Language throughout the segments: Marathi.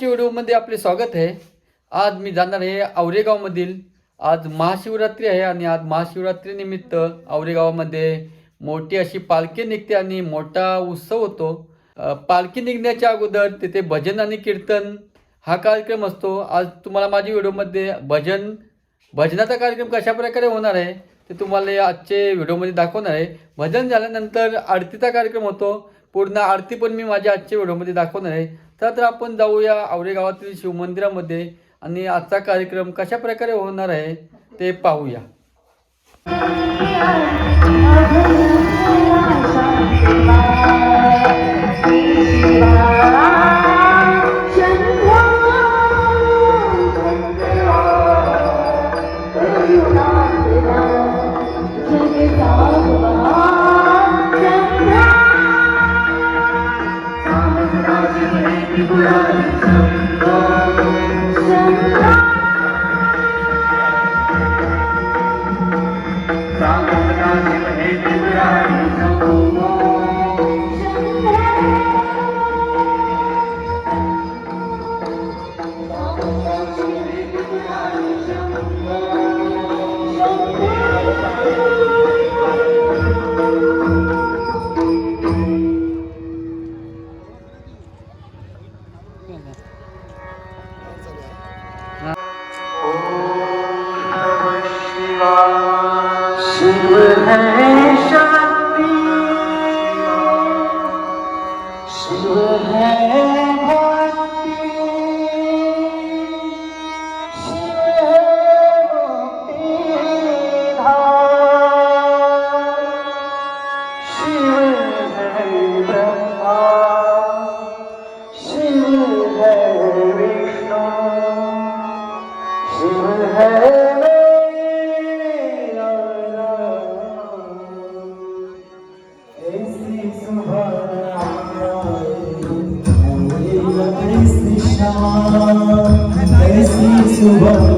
आजच्या व्हिडिओमध्ये आपले स्वागत आहे. आज मी जाणार आहे आवरेगावमधील आज महाशिवरात्री आहे आणि आज महाशिवरात्रीनिमित्त आवरेगावामध्ये मोठी अशी पालखी निघते आणि मोठा उत्सव होतो. पालखी निघण्याच्या अगोदर तिथे भजन आणि कीर्तन हा कार्यक्रम असतो. आज तुम्हाला माझ्या व्हिडिओमध्ये भजन भजनाचा कार्यक्रम कशा प्रकारे होणार आहे ते तुम्हाला आजचे व्हिडिओमध्ये दाखवणार आहे. भजन झाल्यानंतर आरतीचा कार्यक्रम होतो. पूर्ण आरती पण मी माझ्या आजच्या व्हिडिओमध्ये दाखवणार आहे. तर तर आपण जाऊया आवरे गावातील शिवमंदिरामध्ये आणि आजचा कार्यक्रम कशा प्रकारे होणार आहे ते पाहूया. Shiv Esse you. valor.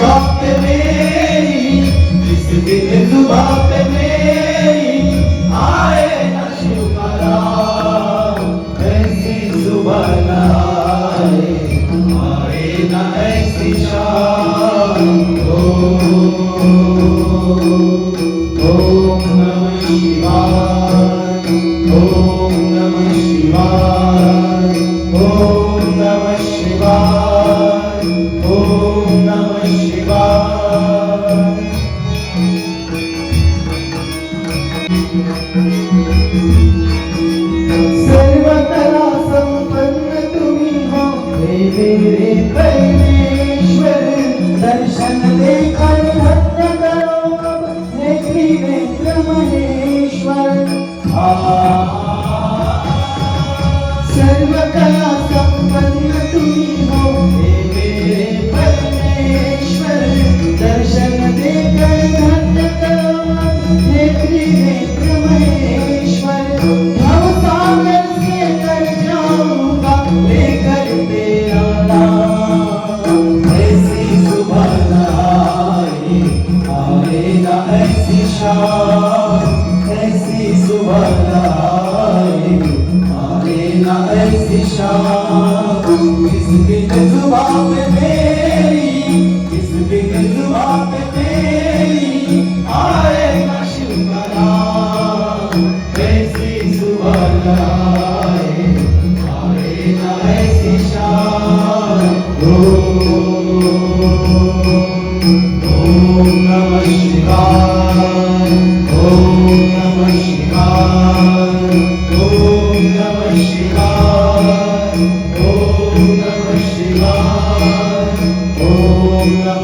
बाप पे मेरी रिश्ते जुबाब पे मेरी Gracias. Om Namah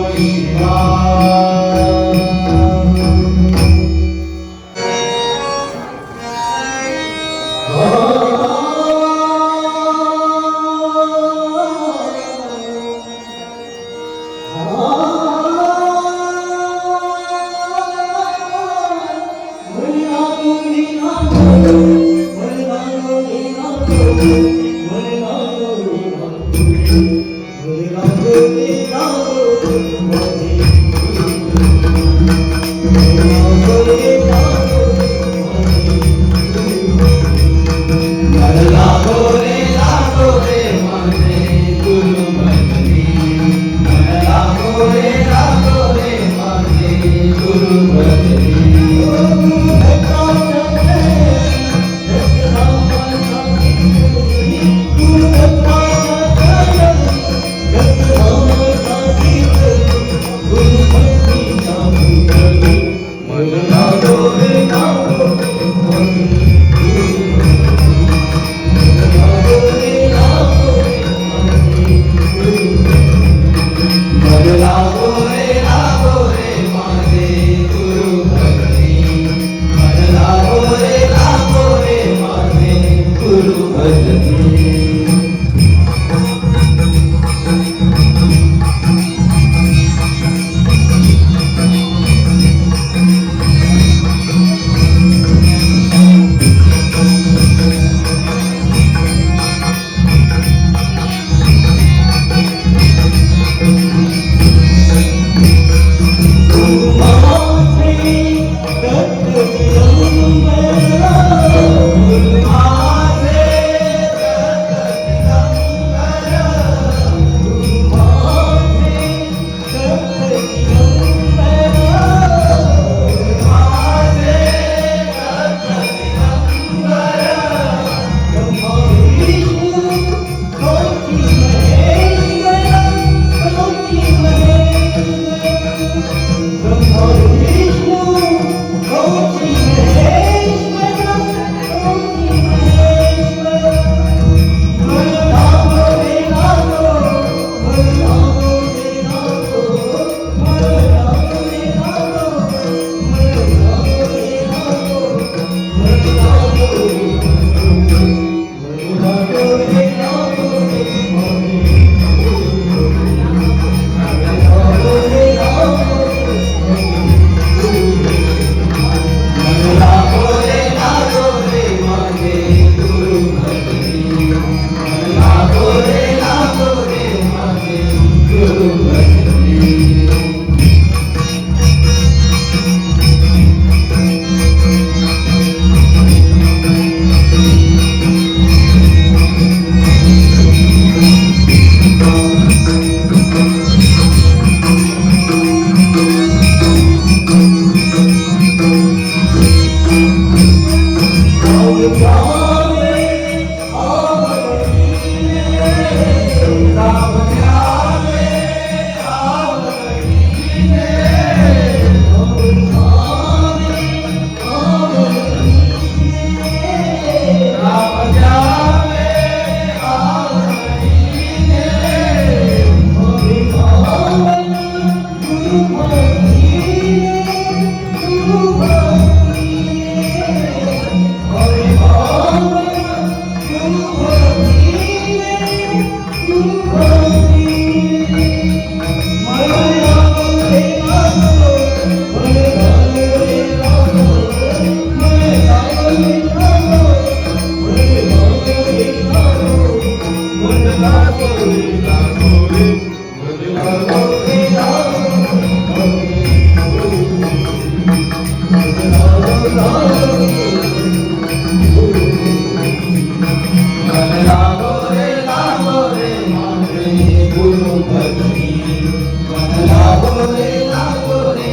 করে না করে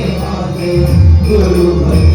গুরু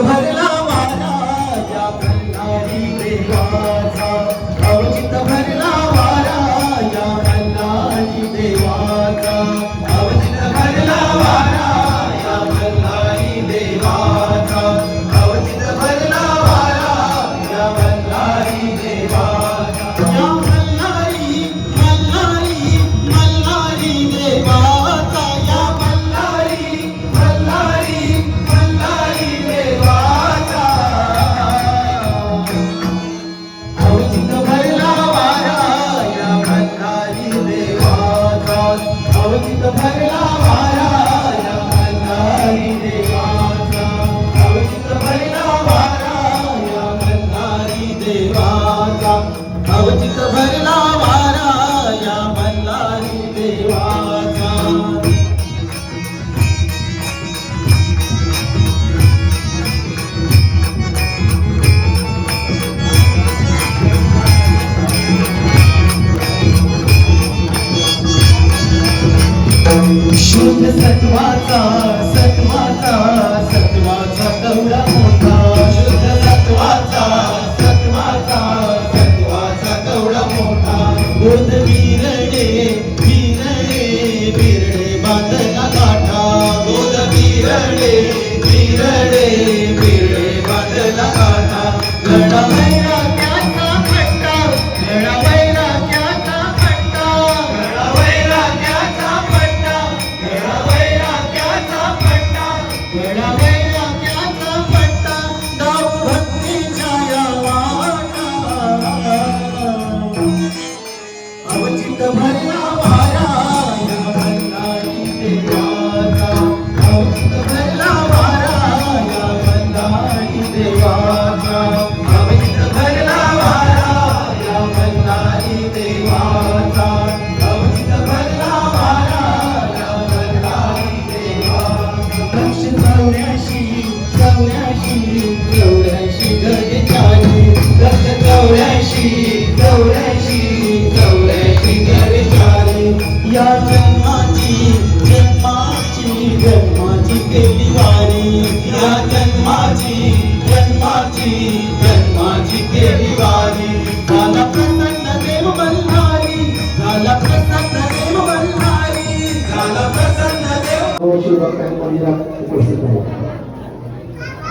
좀 하세요. सत्वाचा सत्वाचा सत्वाचा गौरा मोठा शुद्ध सत्वाचा सत्वाचा सत्वाचा गौरा मोठा. बोध बिरडे बिरडे बिरडे बांधला काठा. बोध बिरडे बिरडे তোমার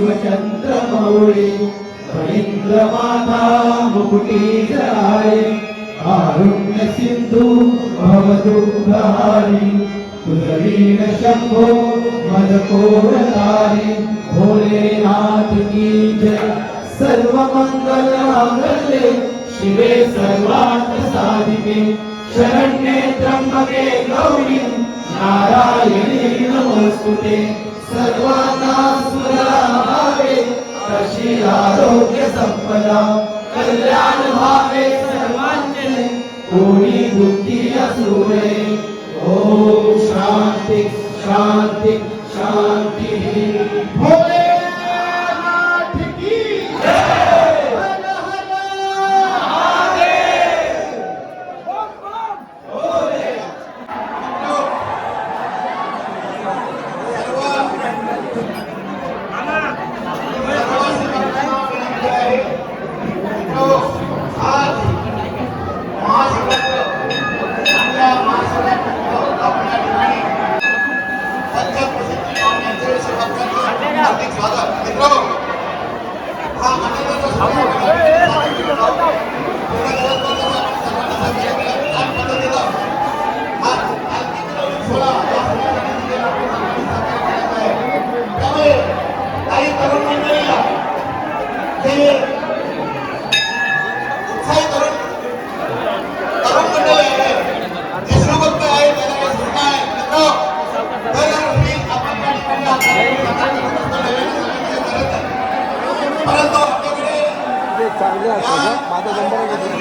शिवचंद्र मौळी रवींद्र माता मुकुटी जाळे आरुण्य सिंधू भवदुःखहारी कुलवीण शंभो मदकोरतारी भोलेनाथ की जय। सर्व मंगलांगले शिवे सर्वार्थ साधिके शरण्ये त्र्यंबके गौरी नारायणी नमस्तुते। सर्वांना सुरला कशी आरोग्य संपदा. कल्याण व्हावे सर्वांचे कोणी दुःखी असू नये ओम शांती शांती शांती. हो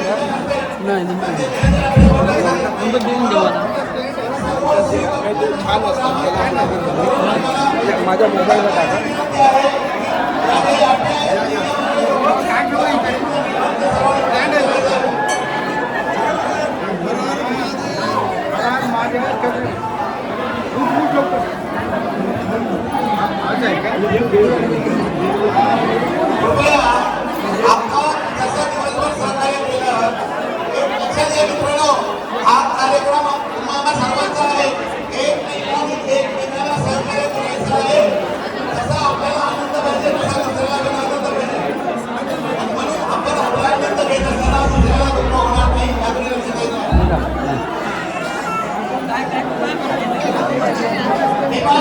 ना नंबर देऊन देऊ आता काहीतरी छान असतात माझ्या मोबाईलला टाका विद्यार्थी मित्रांनो हा कार्यक्रम तुम्हाला सर्वांचा आहे. एक आनंद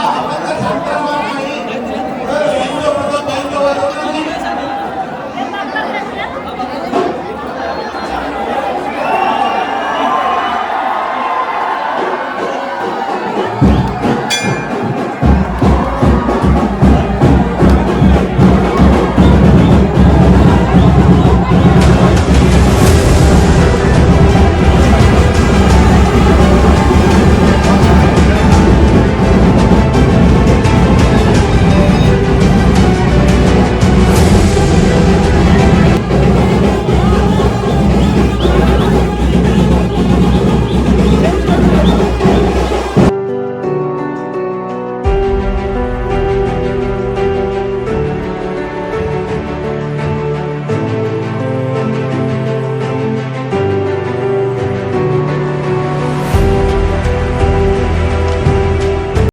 आपण जर शांत नाही. तर यांच्याबरोबर बँकेवर